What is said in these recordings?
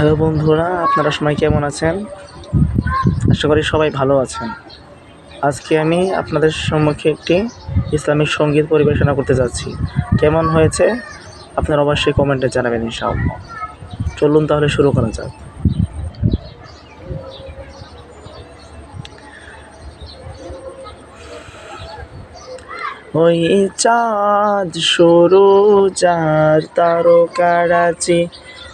Hello বন্ধুরা, আপনারা সবাই কেমন আছেন? আশা করি সবাই ভালো আছেন। আজকে আমি আপনাদের সম্মুখে একটি ইসলামিক সংগীত পরিবেশনা করতে যাচ্ছি। কেমন হয়েছে? আপনারা অবশ্যই কমেন্টে জানাবেন ইনশাআল্লাহ। চলুন তাহলে শুরু করা যাক। ওই চাঁদ সরু, যার তারকারাজি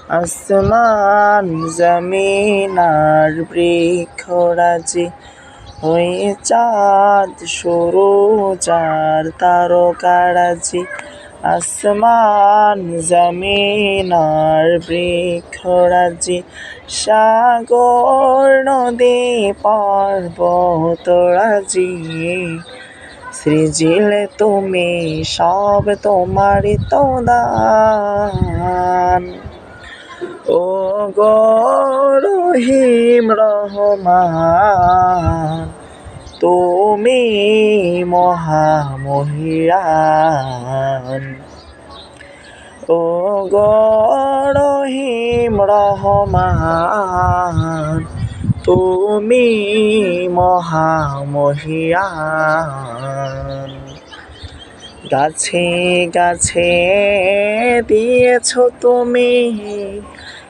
আসমান জমিন আর বৃক্ষরাজি ওই চাঁদ সরু যার তারকারাজি। আসমান জমিন আর বৃক্ষরাজি, সাগর, নদী, পর্বতরাজি। সৃজিলে তুমি সব তোমারই তো দান ও গো রহিম রহমান, তুমি মহামহিয়ান। ও গো রহিম রহমান, তুমি মহামহিয়ান। গাছে গাছে দিয়েছ তুমি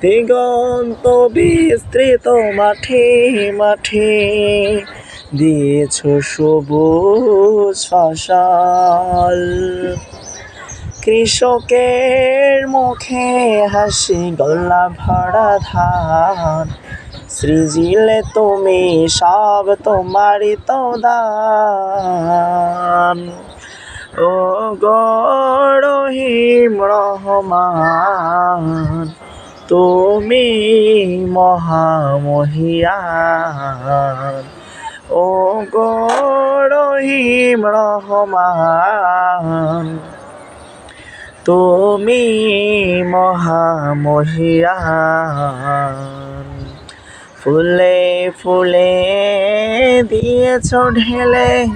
দিগন্ত বিস্তৃত মাঠে মাঠে দিয়েছ সবুজ ফসল। কৃষকের মুখে হাসি, গলা ভরা ধান। সৃজিলে তুমি সব তোমারই তো দান। ও গরহিম রহমান তুমি মহামহিয়ান। ও গরহিম রহমান। তুমি মহামহিয়ান। ফুলে ফুলে দিয়েছ ঢেলে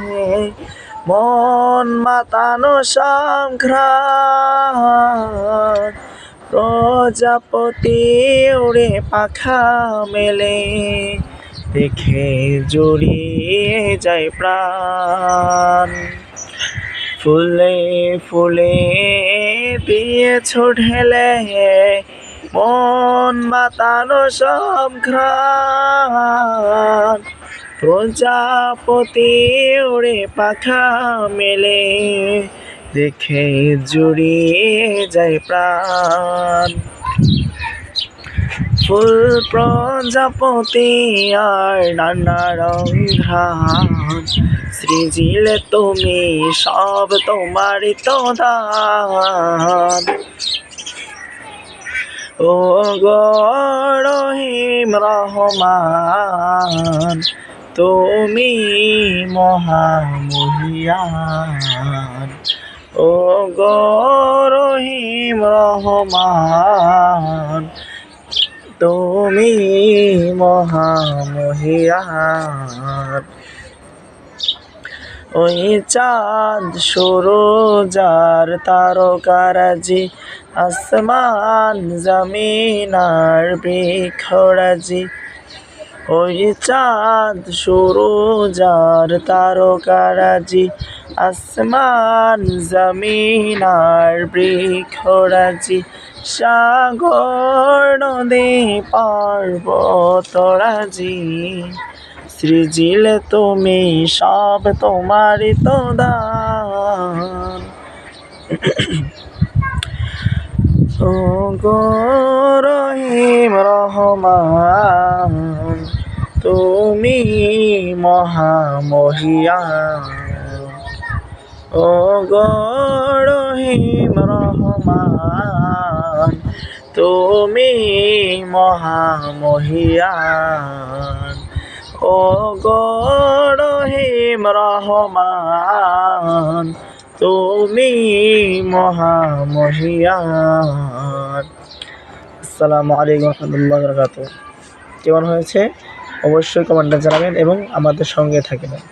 মন মাতানো সংঘ্রাণ। প্রজাপতি উড়ে পাখা মেলে। দেখে জড়িয়ে যায় প্রাণ। ফুলে ফুলে দিয়েছ ঢেলে, মন মাতানো সব ঘ্রাণ। প্রজাপতি উড়ে পাখা মেলে। দেখে জুড়িয়ে যায় প্রাণ। ফুল প্রজাপতি আর নানা রং সৃজিলে তুমি সব তোমারই তো দান ও গরহিম রহমান, তুমি মহামহিয়ান। ও গরহিম রহমান তুমি মহামহিয়ান ওই চাঁদ সরোজার তারকারাজি আসমান জমিন আর বৃক্ষরাজি। ওই চাঁদ সরোজার তারকারাজি, আসমান জমিন আর বৃক্ষরাজি, সাগর, নদী, পর্বতরাজি। সৃজিলে তুমি সব তোমারই তো দান ও গো রহিম রহমান তুমি মহামহিয়ান ও গো রহিম রহমান, তুমি মহামহিয়ান ও গরহিম রহমান, তুমি মহামহিয়ান আসসালামু আলাইকুম রহমতুল্লাহ বরকাত কেমন হয়েছে? অবশ্যই কমেন্টে জানাবেন এবং আমাদের সঙ্গে থাকবেন।